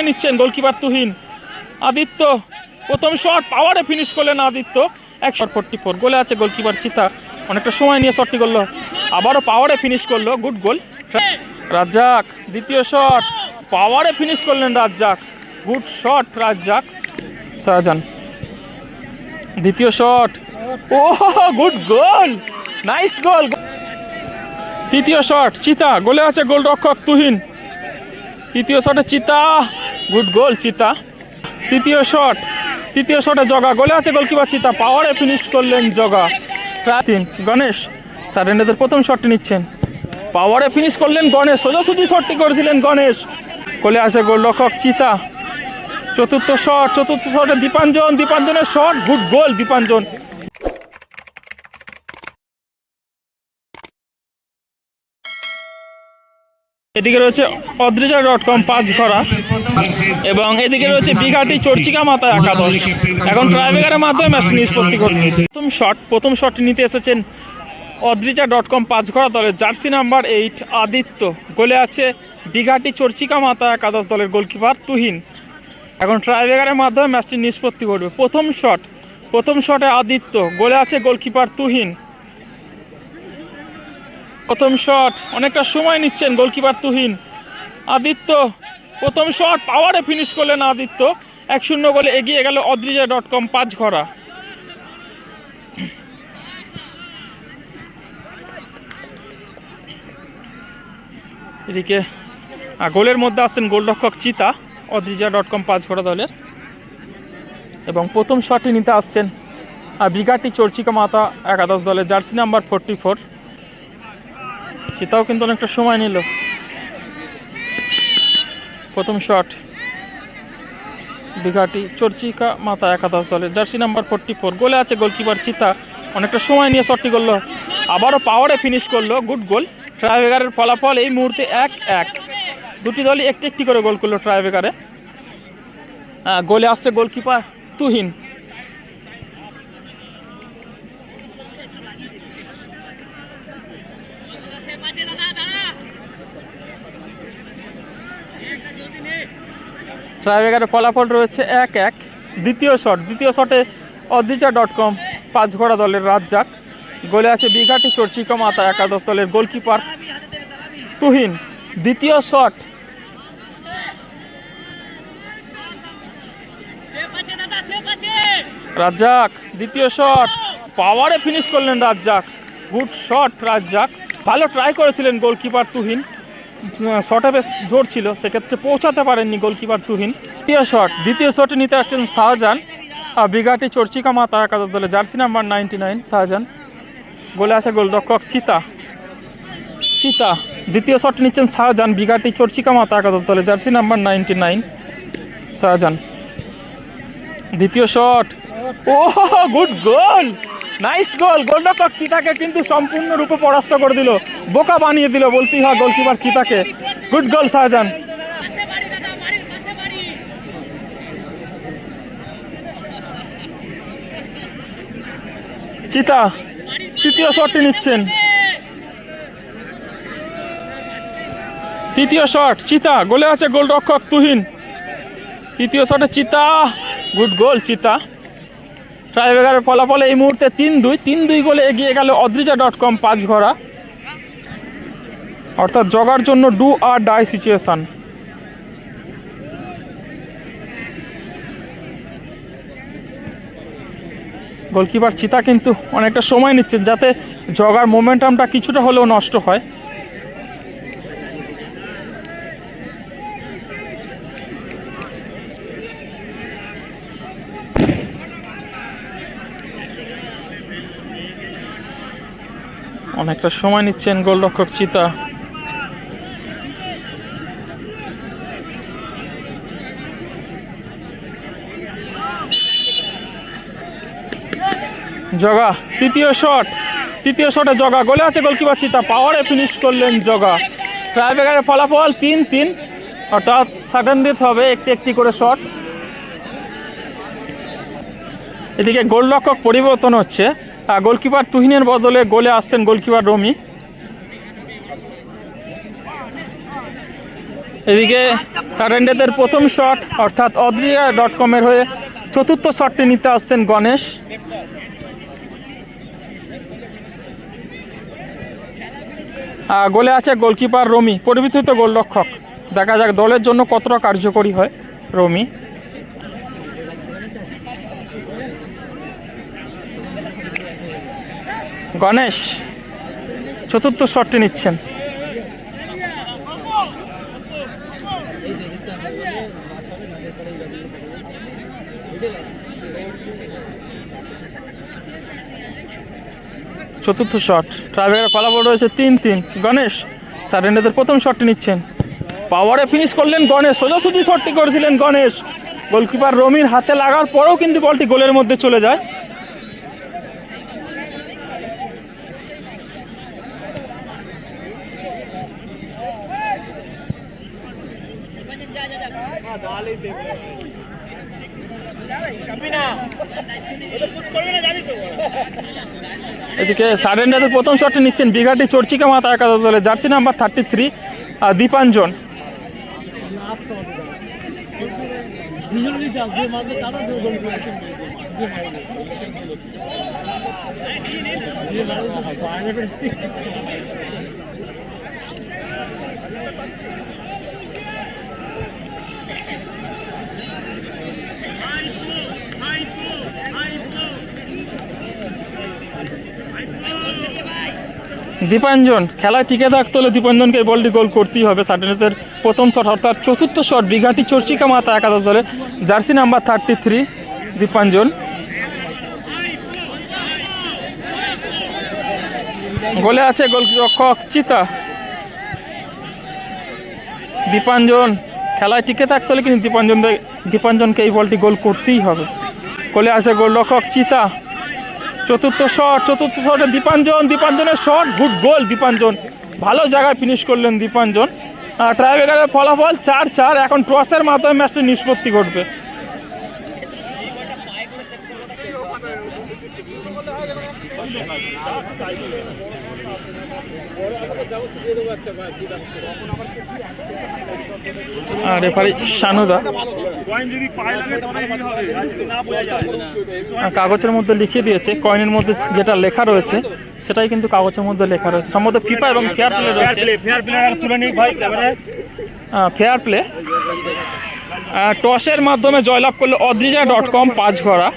সময় নিচ্ছেন গোলকিপার তুহিন। আদিত্য, প্রথম শট পাওয়ারে ফিনিশ করলেন আদিত্য। এক শট ফোরটি ফোর গোলে আছে গোলকিপার চিতা। অনেকটা সময় নিয়ে শটটি করল। আবারও পাওয়ারে ফিনিশ করল গুড গোল রাজ্জাক, দ্বিতীয় শট পাওয়ারে ফিনিশ করলেন Razzak. Good shot Razzak. Shahjahan, দ্বিতীয় শট ও গুড গোল নাইস গোল তৃতীয় শট চিতা। গোলে আছে গোলরক্ষক তুহিন। তৃতীয় শটে চিতা। গুড গোল, চিতা। তৃতীয় শট। তৃতীয় শটে জগা। গোলে আছে গোলকিপার চিতা। পাওয়ারে ফিনিশ করলেন জগা। তিন। গণেশ সারেন্ডাদের প্রথম শটটি নিচ্ছেন। পাওয়ারে ফিনিশ করলেন গণেশ। সোজাসুজি শটটি করেছিলেন গণেশ। গোলে আছে গোল গোলরক্ষক চিতা। চতুর্থ শট, চতুর্থ শটে দীপাঞ্জন। দীপাঞ্জনের শট, গুড গোল দীপাঞ্জন। এদিকে রয়েছে অদ্রিজা ডট কম পাঁচ ঘরা এবং এদিকে রয়েছে বিঘাটি চর্চিকা মাতা একাদশ। এখন ট্রাইবেগারের মাধ্যমে ম্যাচটি নিষ্পত্তি করবে প্রথম শট, প্রথম শটটি নিতে এসেছেন অদ্রিজা ডট কম পাঁচ ঘরা দলের জার্সি নাম্বার এইট আদিত্য। গোলে আছে বিঘাটি চর্চিকা মাতা একাদশ দলের গোলকিপার তুহিন। এখন ট্রাইবেগারের মাধ্যমে ম্যাচটি নিষ্পত্তি করবে। প্রথম শট, প্রথম শটে আদিত্য। গোলে আছে গোলকিপার তুহিন। প্রথম শট অনেকটা সময় নিচ্ছেন গোলকিপার তুহিন। আদিত্য, প্রথম শট পাওয়ারে ফিনিশ করলেন আদিত্য। এক শূন্য গোলে এগিয়ে গেল অদ্রিজা ডট কম পাঁচ ঘরা এদিকে গোলের মধ্যে আসছেন গোলরক্ষক চিতা অদ্রিজা ডট কম পাঁচ ঘোড়া দলের। এবং প্রথম শটটি নিতে আসছেন আর বিঘাটি চর্চিকা মাতা একাদশ দলের জার্সি নাম্বার ফোরটি ফোর চিতাও কিন্তু অনেকটা সময় নিল। প্রথম শট বিঘাটি চর্চিকা মাতা একাদশ দলের জার্সি নাম্বার ফোরটি ফোর গোলে আছে গোলকিপার চিতা। অনেকটা সময় নিয়ে শটটি করল আবারও পাওয়ারে ফিনিশ করল গুড গোল ট্রাইবেগারের ফলাফল এই মুহূর্তে এক এক দুটি দলই একটি একটি করে গোল করল ট্রাইবেগারে আহ, গোলে আসছে গোলকিপার তুহিন। ট্রাইবেগারের ফলাফল রয়েছে এক এক। দ্বিতীয় শট দ্বিতীয় শটে অদ্রিজা ডট কম পাঁচঘোড়া দলের রাজ্জাক। গোলে আছে বিঘাটি, চর্চিকা মাতা, একাদশ দলের গোলকিপার তুহিন। দ্বিতীয় শট রাজ্জাক, দ্বিতীয় শট পাওয়ারে ফিনিশ করলেন রাজ্জাক। Good shot Razzak. ভালো ট্রাই করেছিলেন গোলকিপার তুহিন। শটে বেশ জোর ছিল, সেক্ষেত্রে পৌঁছাতে পারেননি গোলকিপার তুহিন। দ্বিতীয় শট দ্বিতীয় শটে নিতে আছেন শাহজাহান। বিঘাটি চর্চিকা মাতা একাদশ দলে jersey number ninety nine Shahjahan. গোলে আছে গোলরক্ষক চিতা। চিতা, দ্বিতীয় শট নিচ্ছেন শাহজাহান। বিঘাটি চর্চিকা মাতা একাদশ দলে jersey number ninety nine Shahjahan. দ্বিতীয় শট ও গুড গোল নাইস গোল গোলরক্ষক চিতাকে কিন্তু সম্পূর্ণরূপে পরাস্ত করে দিল। বোকা বানিয়ে দিল বলতেই হয় গোলকিপার চিতাকে গুড গোল শাহজাহান চিতা তৃতীয় শটটি নিচ্ছেন। তৃতীয় শট চিতা গোলে আছে গোলরক্ষক তুহিন। তৃতীয় শটে চিতা গুড গোল চিতা ট্রাইবেগারের ফলাফলে এই মুহূর্তে তিন দুই তিন দুই গোলে এগিয়ে গেল অদ্রিজা ডট কম পাঁচ ঘোড়া অর্থাৎ জগার জন্য do or die situation. Goalkeeper Chita কিন্তু অনেকটা সময় নিচ্ছেন যাতে জগার মোমেন্টামটা কিছুটা হলেও নষ্ট হয়। অনেকটা সময় নিচ্ছেন গোলরক্ষক চিতা। জগা, তৃতীয় শট। তৃতীয় শটে জগা, গোলে আছে গোলকিপার চিতা। পাওয়ারে ফিনিশ করলেন জগা। ট্রাইবেগারের ফলাফল তিন তিন। অর্থাৎ সাডেন ডেথ হবে একটি একটি করে শট। এদিকে গোলরক্ষক পরিবর্তন হচ্ছে। গোলকিপার তুহিনের বদলে গোলে আসছেন গোলকিপার রমি। এদিকে সারেন্ডারদের প্রথম শট, অর্থাৎ অদ্রিয়া ডট কমের হয়ে চতুর্থ শটটি নিতে আসছেন গণেশ। গোলে আছে গোলকিপার রমি, পরিবর্তিত গোলরক্ষক। দেখা যাক দলের জন্য কতটা কার্যকরী হয় রমি। গণেশ, চতুর্থ শটটি নিচ্ছেন। চতুর্থ শট। ট্রাইবেকার ফলাফল রয়েছে তিন তিন। গণেশ সারেন্ডারদের প্রথম শটটি নিচ্ছেন। পাওয়ারে ফিনিশ করলেন গণেশ। সোজাসুজি শটটি করেছিলেন গণেশ। গোলকিপার রমির হাতে লাগার পরেও কিন্তু বলটি গোলের মধ্যে চলে যায়। এদিকে সারেন্ডারদের প্রথম শটটি নিচ্ছেন বিঘাটি চর্চিকা মাথা একাদশ দলে jersey number thirty three Dipanjan Dipanjan, খেলায় টিকে থাকতে হলে দীপাঞ্জনকে এই বলটি গোল করতেই হবে। সার্টেনেতের প্রথম শট, অর্থাৎ চতুর্থ শট, বিঘাটি চর্চিকা মাথা একাদশ দলে। Jersey number thirty three Dipanjan. গোলে আছে গোল গোলরক্ষক চিতা। দীপাঞ্জন, খেলায় টিকে থাকতে হলে কিন্তু দীপাঞ্জন দীপাঞ্জনকে এই বলটি গোল করতেই হবে। গোলে আছে গোল গোলরক্ষক চিতা। চতুর্থ শট, চতুর্থ শটে দীপাঞ্জন, দীপাঞ্জনের শট, গুড গোল দীপাঞ্জন। ভালো জায়গায় ফিনিশ করলেন দীপাঞ্জন। ট্রাইবেকারের ফলাফল চার চার, এখন টসের মাধ্যমে ম্যাচটি নিষ্পত্তি ঘটবে। আর রেফারি শানুদা। কাগজের মধ্যে লিখিয়ে দিয়েছে কয়েনের মধ্যে যেটা লেখা রয়েছে সেটাই কিন্তু কাগজের মধ্যে লেখা রয়েছে। সম্ভবত ফিফা এবং ফেয়ার প্লে রয়েছে। ফেয়ার প্লে টসের মাধ্যমে জয়লাভ করল অদ্রিজা ডট কম পাঁচ ঘরা